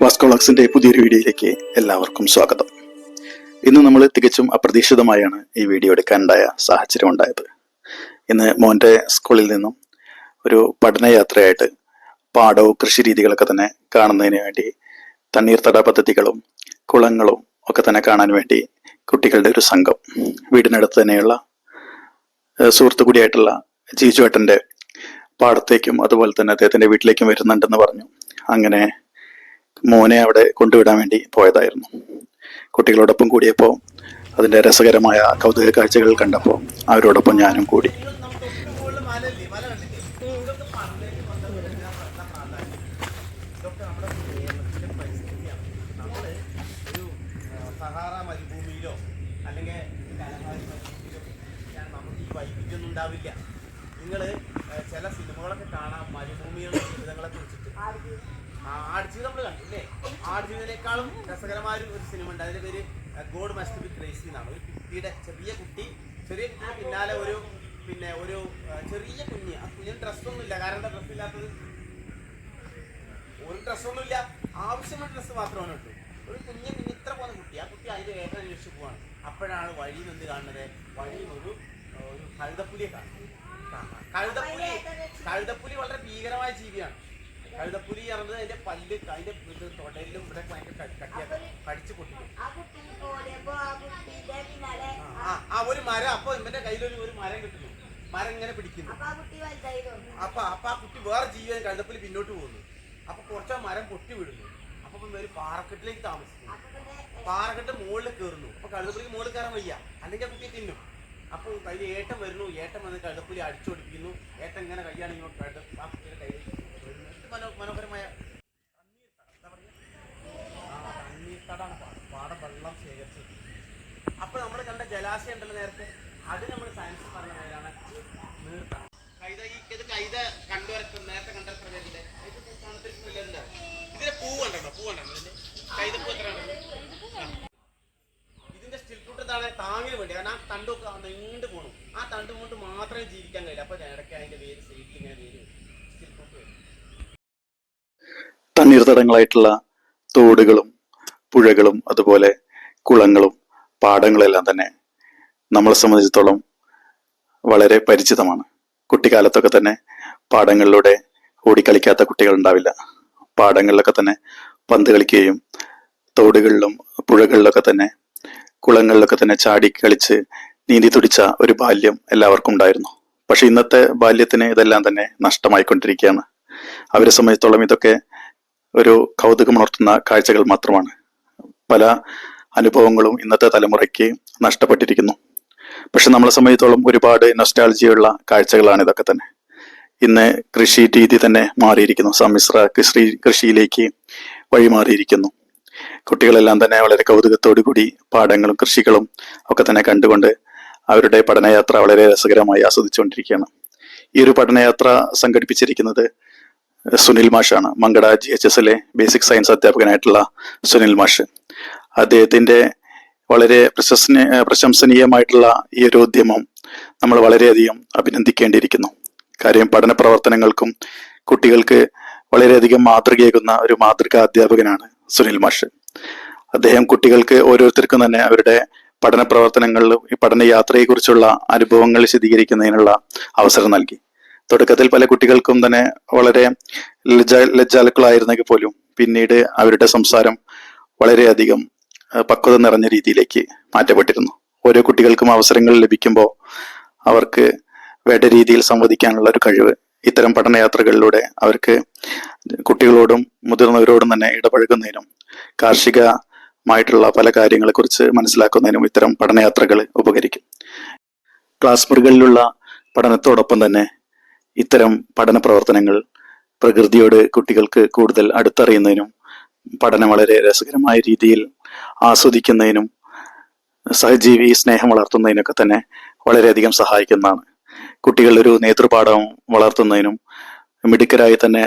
വാസ്കോളക്സിന്റെ പുതിയൊരു വീഡിയോയിലേക്ക് എല്ലാവർക്കും സ്വാഗതം. ഇന്ന് നമ്മൾ തികച്ചും അപ്രതീക്ഷിതമായാണ് ഈ വീഡിയോ എടുക്കാനുണ്ടായ സാഹചര്യം ഉണ്ടായത്. ഇന്ന് മോന്റെ സ്കൂളിൽ നിന്നും ഒരു പഠനയാത്രയായിട്ട് പാടവും കൃഷി രീതികളൊക്കെ തന്നെ കാണുന്നതിന് വേണ്ടി തണ്ണീർത്തട പദ്ധതികളും കുളങ്ങളും ഒക്കെ തന്നെ കാണാൻ വേണ്ടി കുട്ടികളുടെ ഒരു സംഘം വീടിനടുത്ത് തന്നെയുള്ള സുഹൃത്തു കൂടിയായിട്ടുള്ള ജീജുവേട്ടന്റെ പാടത്തേക്കും അതുപോലെ തന്നെ അദ്ദേഹത്തിന്റെ വീട്ടിലേക്കും വരുന്നുണ്ടെന്ന് പറഞ്ഞു. അങ്ങനെ മോനെ അവിടെ കൊണ്ടുവിടാൻ വേണ്ടി പോയതായിരുന്നു. കുട്ടികളോടൊപ്പം കൂടിയപ്പോൾ അതിന്റെ രസകരമായ കൗതുക കാഴ്ചകൾ കണ്ടപ്പോൾ അവരോടൊപ്പം ഞാനും കൂടി. അല്ലെങ്കിൽ നമുക്ക് നിങ്ങൾ ചില സിനിമകളൊക്കെ കാണാം മരുഭൂമിയുടെ ജീവിതങ്ങളെ കുറിച്ചിട്ട്. ആടുജീവിതം നമ്മൾ കണ്ടു അല്ലേ ആടുജീവിതത്തിനേക്കാളും രസകരമായ ഒരു- സിനിമ ഉണ്ട് അതിന്റെ പേര് ഗോഡ് മസ്റ്റ് ബി ക്രേസി എന്നാണ്. ഒരു കുട്ടിയുടെ ചെറിയ കുട്ടി ചെറിയ കുട്ടിയുടെ പിന്നാലെ ഒരു പിന്നെ ഒരു ചെറിയ കുഞ്ഞ്. ആ കുഞ്ഞിന് ഡ്രസ്സൊന്നും ഇല്ല. കാരണം എന്താ ഡ്രസ്സ് ഇല്ലാത്തത്? ഒരു ഡ്രസ്സൊന്നുമില്ല ആവശ്യമുള്ള ഡ്രസ്സ് മാത്രമാണ് ഉള്ളൂ ഒരു കുഞ്ഞ് ഇത്ര പോകുന്ന കുട്ടി ആ കുട്ടി അതിന്റെ വേഗം അന്വേഷിച്ച് പോവാണ്. അപ്പോഴാണ് വഴിയിൽ നിന്ന് കാണുന്നത്? വഴിയിൽ ഒരു ഒരു കഴുതപ്പുലിയെ കാണുന്നത്. കാണാം. കഴുതപ്പുലി കഴുതപ്പുലി വളരെ ഭീകരമായ ജീവിയാണ്. കഴുതപ്പുലി ഇറങ്ങുന്നത് അതിന്റെ പല്ല് അതിന്റെ ഇത് തൊടലിലും ഇവിടെ ഭയങ്കര കട്ടിയാക്കി കടിച്ചു പൊട്ടിക്കും. ആ ഒരു മരം. അപ്പൊ ഇവന്റെ കയ്യിലൊരു ഒരു മരം കിട്ടുന്നു. മരം ഇങ്ങനെ പിടിക്കുന്നു. അപ്പൊ അപ്പൊ ആ കുട്ടി വേറെ ജീവൻ കഴുതപ്പുലി പിന്നോട്ട് പോകുന്നു. അപ്പൊ കുറച്ച് ആ മരം പൊട്ടി വിടുന്നു. അപ്പൊ ഒരു പാറക്കെട്ടിലേക്ക് താമസിക്കുന്നു. പാറക്കെട്ട് മുകളിൽ കയറുന്നു. അപ്പൊ കഴുതപ്പുലിക്ക് മുകളിൽ കയറാൻ വയ്യ. അല്ലെങ്കിൽ ആ കുട്ടിയെ തിന്നും. അപ്പൊ കയ്യിൽ ഏട്ടൻ വരുന്നു. ഏട്ടൻ വന്ന് കഴുതപ്പുലി അടിച്ചോടിപ്പിക്കുന്നു. ഏട്ടൻ ഇങ്ങനെ കൈയാണെങ്കിൽ കഴുത ആ കുട്ടിയുടെ മനോ മനോഹരമായ തണ്ണീർത്തടാണ് പാടം. വെള്ളം ശേഖരിച്ചത് അപ്പൊ നമ്മൾ കണ്ട ജലാശയം ഉണ്ടല്ലോ നേരത്തെ. അത് നമ്മൾ സയൻസ് പറഞ്ഞ പേരാണ് നീർത്ത. കൈത ഈ ഇത് കൈത കണ്ടുവരത്തും നേരത്തെ കണ്ടെത്ര പേരില്ലേ കാണത്തില്ല ഇതിന്റെ പൂ കണ്ടോ? പൂ എന്താണ് താങ്ങിന് വേണ്ടി. കാരണം ആ തണ്ടൊക്കെ നീണ്ടു പോകണം ആ തണ്ട് കൊണ്ട് മാത്രമേ ജീവിക്കാൻ കഴിയില്ല അപ്പൊ ഇടയ്ക്ക് അതിന്റെ വേര് സൈഡിൽ ഇങ്ങനെ വരും സ്റ്റിൽ ഫ്രൂട്ട് വരും തണ്ണീർത്തടങ്ങളായിട്ടുള്ള തോടുകളും പുഴകളും അതുപോലെ കുളങ്ങളും പാടങ്ങളെല്ലാം തന്നെ നമ്മളെ സംബന്ധിച്ചിടത്തോളം വളരെ പരിചിതമാണ്. കുട്ടിക്കാലത്തൊക്കെ തന്നെ പാടങ്ങളിലൂടെ ഓടിക്കളിക്കാത്ത കുട്ടികൾ ഉണ്ടാവില്ല. പാടങ്ങളിലൊക്കെ തന്നെ പന്ത് കളിക്കുകയും തോടുകളിലും പുഴകളിലൊക്കെ തന്നെ കുളങ്ങളിലൊക്കെ തന്നെ ചാടി കളിച്ച് നീന്തി തുടിച്ച ഒരു ബാല്യം എല്ലാവർക്കും ഉണ്ടായിരുന്നു. പക്ഷെ ഇന്നത്തെ ബാല്യത്തിന് ഇതെല്ലാം തന്നെ നഷ്ടമായിക്കൊണ്ടിരിക്കുകയാണ്. അവരെ സംബന്ധിച്ചിടത്തോളം ഇതൊക്കെ ഒരു കൗതുകമുണർത്തുന്ന കാഴ്ചകൾ മാത്രമാണ്. പല അനുഭവങ്ങളും ഇന്നത്തെ തലമുറയ്ക്ക് നഷ്ടപ്പെട്ടിരിക്കുന്നു. പക്ഷെ നമ്മളെ സംബന്ധിച്ചോളം ഒരുപാട് നൊസ്റ്റാളജിയുള്ള കാഴ്ചകളാണ് ഇതൊക്കെ തന്നെ. ഇന്ന് കൃഷി രീതി തന്നെ മാറിയിരിക്കുന്നു. സമ്മിശ്ര കൃഷി കൃഷിയിലേക്ക് വഴിമാറിയിരിക്കുന്നു. കുട്ടികളെല്ലാം തന്നെ വളരെ കൗതുകത്തോടു കൂടി പാടങ്ങളും കൃഷികളും ഒക്കെ തന്നെ കണ്ടുകൊണ്ട് അവരുടെ പഠനയാത്ര വളരെ രസകരമായി ആസ്വദിച്ചുകൊണ്ടിരിക്കുകയാണ്. ഈ ഒരു പഠനയാത്ര സംഘടിപ്പിച്ചിരിക്കുന്നത് സുനിൽ മാഷാണ്. മങ്കട ജി എച്ച് എസ് എല്ലെ ബേസിക് സയൻസ് അധ്യാപകനായിട്ടുള്ള സുനിൽ മാഷ്. അദ്ദേഹത്തിന്റെ വളരെ പ്രശസ്ന പ്രശംസനീയമായിട്ടുള്ള ഈ ഒരു ഉദ്യമം നമ്മൾ വളരെയധികം അഭിനന്ദിക്കേണ്ടിയിരിക്കുന്നു. കാര്യം പഠന പ്രവർത്തനങ്ങൾക്കും കുട്ടികൾക്ക് വളരെയധികം മാതൃകയേകുന്ന ഒരു മാതൃകാ അധ്യാപകനാണ് സുനിൽ മാഷ്. അദ്ദേഹം കുട്ടികൾക്ക് ഓരോരുത്തർക്കും തന്നെ അവരുടെ പഠന പ്രവർത്തനങ്ങളിലും ഈ പഠന യാത്രയെക്കുറിച്ചുള്ള അനുഭവങ്ങൾ വിശദീകരിക്കുന്നതിനുള്ള അവസരം നൽകി. തുടക്കത്തിൽ പല കുട്ടികൾക്കും തന്നെ വളരെ ലജ്ജ ലജ്ജാലുക്കളായിരുന്നെങ്കിൽ പോലും പിന്നീട് അവരുടെ സംസാരം വളരെയധികം പക്വത നിറഞ്ഞ രീതിയിലേക്ക് മാറ്റപ്പെട്ടിരുന്നു. ഓരോ കുട്ടികൾക്കും അവസരങ്ങൾ ലഭിക്കുമ്പോൾ അവർക്ക് വേണ്ട രീതിയിൽ സംവദിക്കാനുള്ള ഒരു കഴിവ് ഇത്തരം പഠനയാത്രകളിലൂടെ അവർക്ക് കുട്ടികളോടും മുതിർന്നവരോടും തന്നെ ഇടപഴകുന്നതിനും കാർഷികമായിട്ടുള്ള പല കാര്യങ്ങളെക്കുറിച്ച് മനസ്സിലാക്കുന്നതിനും ഇത്തരം പഠനയാത്രകൾ ഉപകരിക്കും. ക്ലാസ് മുറികളിലുള്ള പഠനത്തോടൊപ്പം തന്നെ ഇത്തരം പഠന പ്രവർത്തനങ്ങൾ പ്രകൃതിയോട് കുട്ടികൾക്ക് കൂടുതൽ അടുത്തറിയുന്നതിനും പഠനം വളരെ രസകരമായ രീതിയിൽ ആസ്വദിക്കുന്നതിനും സഹജീവി സ്നേഹം വളർത്തുന്നതിനൊക്കെ തന്നെ വളരെയധികം സഹായിക്കുന്നതാണ്. കുട്ടികളൊരു നേതൃപാഠം വളർത്തുന്നതിനും മിടുക്കരായി തന്നെ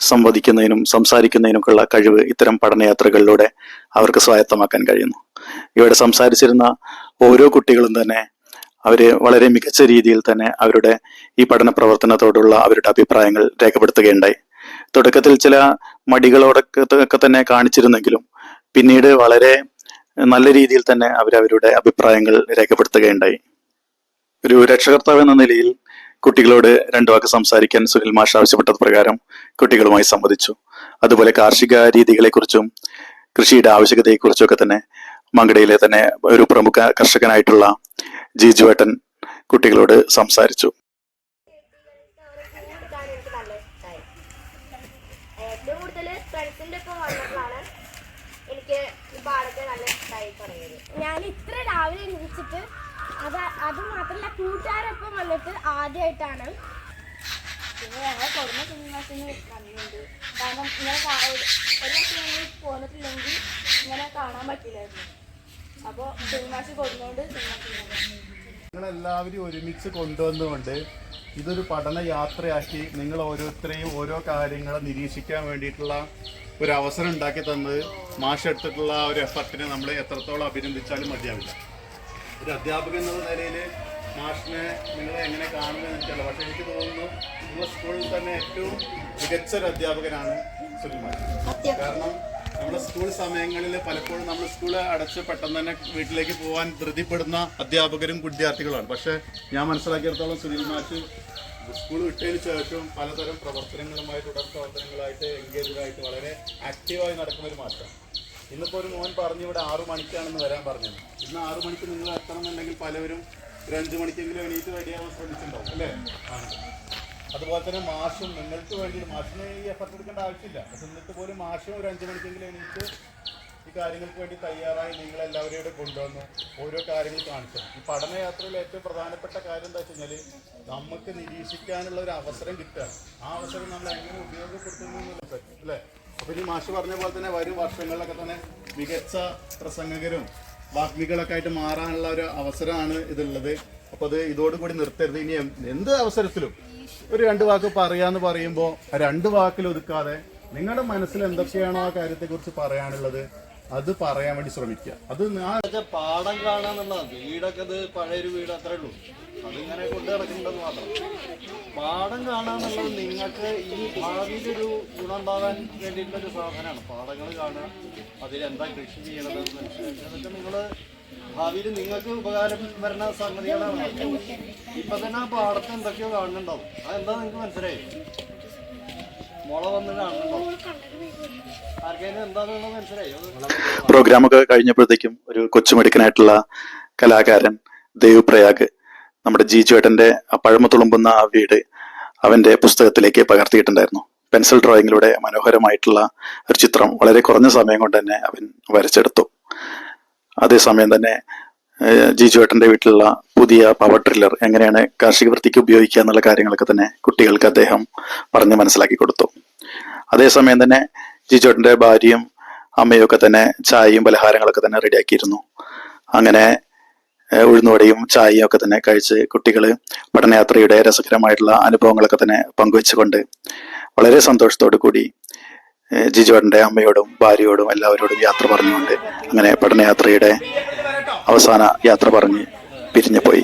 സംവദിക്കുന്നതിനും സംസാരിക്കുന്നതിനൊക്കെയുള്ള കഴിവ് ഇത്തരം പഠനയാത്രകളിലൂടെ അവർക്ക് സ്വായത്തമാക്കാൻ കഴിയുന്നു. ഇവിടെ സംസാരിച്ചിരുന്ന ഓരോ കുട്ടികളും തന്നെ അവർ വളരെ മികച്ച രീതിയിൽ തന്നെ അവരുടെ ഈ പഠന പ്രവർത്തനത്തോടുള്ള അവരുടെ അഭിപ്രായങ്ങൾ രേഖപ്പെടുത്തുകയുണ്ടായി. തുടക്കത്തിൽ ചില മടികളോടൊക്കെ തന്നെ കാണിച്ചിരുന്നെങ്കിലും പിന്നീട് വളരെ നല്ല രീതിയിൽ തന്നെ അവരവരുടെ അഭിപ്രായങ്ങൾ രേഖപ്പെടുത്തുകയുണ്ടായി. ഒരു രക്ഷകർത്താവ് എന്ന നിലയിൽ കുട്ടികളോട് രണ്ടു വാക്ക് സംസാരിക്കാൻ സുനിൽ മാഷ് ആവശ്യപ്പെട്ടത് പ്രകാരം കുട്ടികളുമായി സംവദിച്ചു. അതുപോലെ കാർഷിക രീതികളെക്കുറിച്ചും കൃഷിയുടെ ആവശ്യകതയെക്കുറിച്ചും ഒക്കെ തന്നെ മങ്കടയിലെ തന്നെ ഒരു പ്രമുഖ കർഷകനായിട്ടുള്ള ജിജുവേട്ടൻ കുട്ടികളോട് സംസാരിച്ചു. ഞാൻ ഇത്ര രാവിലെ എണീച്ചിട്ട് അത് അത് മാത്രമല്ല കൂട്ടുകാരൊപ്പം വന്നിട്ട് ആദ്യമായിട്ടാണ് പിന്നെ ഞങ്ങൾ കൊടുന്ന സിനിമാസിന് കാരണം ഇങ്ങനെ ഒരു പോന്നിട്ടില്ലെങ്കിൽ ഇങ്ങനെ കാണാൻ പറ്റില്ലായിരുന്നു. അപ്പോൾ നിങ്ങളെല്ലാവരും ഒരുമിച്ച് കൊണ്ടുവന്നുകൊണ്ട് ഇതൊരു പഠന യാത്രയാക്കി നിങ്ങൾ ഓരോരുത്തരെയും ഓരോ കാര്യങ്ങളെ നിരീക്ഷിക്കാൻ വേണ്ടിയിട്ടുള്ള ഒരു അവസരം ഉണ്ടാക്കി തന്നത് മാഷ് എടുത്തിട്ടുള്ള ആ ഒരു എഫർട്ടിനെ നമ്മൾ എത്രത്തോളം അഭിനന്ദിച്ചാലും മതിയാവില്ല. ഒരു അധ്യാപകൻ എന്നുള്ള നിലയിൽ മാഷിനെ നിങ്ങൾ എങ്ങനെ കാണുന്നു എനിക്കല്ല പക്ഷേ എനിക്ക് തോന്നുന്നു നിങ്ങളുടെ സ്കൂളിൽ തന്നെ ഏറ്റവും മികച്ച ഒരു അധ്യാപകനാണ് സുനിൽ മാഷ്. കാരണം നമ്മുടെ സ്കൂൾ സമയങ്ങളിൽ പലപ്പോഴും നമ്മൾ സ്കൂൾ അടച്ച് പെട്ടെന്ന് തന്നെ വീട്ടിലേക്ക് പോകാൻ ധൃതിപ്പെടുന്ന അധ്യാപകരും വിദ്യാർത്ഥികളാണ് പക്ഷേ ഞാൻ മനസ്സിലാക്കിയിടത്തോളം സുനിൽ മാഷ് സ്കൂൾ വിട്ടതിന് ശേഷം പലതരം പ്രവർത്തനങ്ങളുമായി തുടർ പ്രവർത്തനങ്ങളായിട്ട് എൻഗേജായിട്ട് വളരെ ആക്റ്റീവായി നടക്കുന്ന ഒരു മാറ്റം. ഇന്നിപ്പോൾ ഒരു മോൻ പറഞ്ഞു ഇവിടെ ആറു മണിക്കാണെന്ന് വരാൻ പറഞ്ഞത്. ഇന്ന് ആറു മണിക്ക് നിങ്ങൾ എത്തണമെന്നുണ്ടെങ്കിൽ പലവരും ഒരു അഞ്ചു മണിക്കെങ്കിലും എണീറ്റ് റെഡിയാവാൻ ശ്രമിച്ചിട്ടുണ്ടാവും അല്ലേ. അതുപോലെ തന്നെ മാഷും നിങ്ങൾക്ക് വേണ്ടി മാഷിന് ഈ എഫർട്ട് എടുക്കേണ്ട ആവശ്യമില്ല. പക്ഷെ എന്നിട്ട് പോലും മാഷും ഒരു അഞ്ച് മണിക്കെങ്കിലും എനിക്ക് ഈ കാര്യങ്ങൾക്ക് വേണ്ടി തയ്യാറായി നിങ്ങൾ എല്ലാവരും ഇവിടെ കൊണ്ടുവന്നു ഓരോ കാര്യങ്ങൾ കാണിച്ചു ഈ പഠനയാത്രയിൽ ഏറ്റവും പ്രധാനപ്പെട്ട കാര്യം എന്താ വെച്ച് കഴിഞ്ഞാൽ നമുക്ക് നിരീക്ഷിക്കാനുള്ള ഒരു അവസരം കിട്ടുക. ആ അവസരം നമ്മൾ എങ്ങനെ ഉപയോഗപ്പെടുത്തുന്നു അല്ലേ? അപ്പോൾ ഈ മാഷ് പറഞ്ഞ പോലെ തന്നെ വരും വർഷങ്ങളിലൊക്കെ തന്നെ മികച്ച പ്രസംഗകരും വാഗ്മികളൊക്കെ ആയിട്ട് മാറാനുള്ള ഒരു അവസരമാണ് ഇതുള്ളത്. അപ്പൊ അത് ഇതോടുകൂടി നിർത്തരുത്. ഇനി എന്ത് അവസരത്തിലും ഒരു രണ്ട് വാക്ക് പറയാന്ന് പറയുമ്പോൾ രണ്ട് വാക്കിൽ ഒതുക്കാതെ നിങ്ങളുടെ മനസ്സിൽ എന്തൊക്കെയാണോ ആ കാര്യത്തെക്കുറിച്ച് പറയാനുള്ളത് അത് പറയാൻ വേണ്ടി ശ്രമിക്കുക. അത് പാടം കാണാന്നുള്ളതാണ് വീടൊക്കെ പഴയൊരു വീട് അത്രേ ഉള്ളൂ. അതിങ്ങനെ കൊണ്ട് നടക്കുന്നുണ്ടെന്ന് മാത്രം. പാടം കാണാന്നുള്ളത് നിങ്ങൾക്ക് ഈ ഭാവിയിലൊരു ഗുണം ഉണ്ടാകാൻ വേണ്ടിയിട്ടുള്ളൊരു സാധനമാണ്. പാടങ്ങൾ കാണുക അതിലെന്താ കൃഷി ചെയ്യണത് മനസ്സിലാക്കുക. അതൊക്കെ നിങ്ങൾ ഭാവിയിൽ നിങ്ങൾക്ക് ഉപകാരം വരുന്ന സംഗതികളാണ്. ഇപ്പൊ തന്നെ ആ പാടത്ത് എന്തൊക്കെയോ കാണുന്നുണ്ടാവും. അതെന്താ നിങ്ങൾക്ക് മനസ്സിലായി? മനസ്സിലായി? പ്രോഗ്രാമൊക്കെ കഴിഞ്ഞപ്പോഴത്തേക്കും ഒരു കൊച്ചുമെടുക്കനായിട്ടുള്ള കലാകാരൻ ദേവ് പ്രയാഗ് നമ്മുടെ ജി ആ പഴമ തുളുമ്പുന്ന ആ വീട് അവന്റെ പുസ്തകത്തിലേക്ക് പകർത്തിയിട്ടുണ്ടായിരുന്നു. പെൻസിൽ ഡ്രോയിങ്ങിലൂടെ മനോഹരമായിട്ടുള്ള ഒരു ചിത്രം വളരെ കുറഞ്ഞ സമയം കൊണ്ട് തന്നെ അവൻ വരച്ചെടുത്തു. അതേസമയം തന്നെ ജി ചേട്ടന്റെ വീട്ടിലുള്ള പുതിയ പവർ ട്രില്ലർ എങ്ങനെയാണ് കാർഷിക വൃത്തിക്ക് ഉപയോഗിക്കുക എന്നുള്ള കാര്യങ്ങളൊക്കെ തന്നെ കുട്ടികൾക്ക് അദ്ദേഹം പറഞ്ഞ് മനസ്സിലാക്കി കൊടുത്തു. അതേസമയം തന്നെ ജിജുവേട്ടന്റെ ഭാര്യയും അമ്മയും ഒക്കെ തന്നെ ചായയും പലഹാരങ്ങളൊക്കെ തന്നെ റെഡിയാക്കിയിരുന്നു അങ്ങനെ ഉഴുന്നുവടയും ചായയും ഒക്കെ തന്നെ കഴിച്ച് കുട്ടികൾ പഠനയാത്രയുടെ രസകരമായിട്ടുള്ള അനുഭവങ്ങളൊക്കെ തന്നെ പങ്കുവെച്ചുകൊണ്ട് വളരെ സന്തോഷത്തോടു കൂടി ഏഹ്, അമ്മയോടും ഭാര്യയോടും എല്ലാവരോടും യാത്ര പറഞ്ഞുകൊണ്ട് അങ്ങനെ പഠനയാത്രയുടെ അവസാന യാത്ര പറഞ്ഞ് പിരിഞ്ഞു പോയി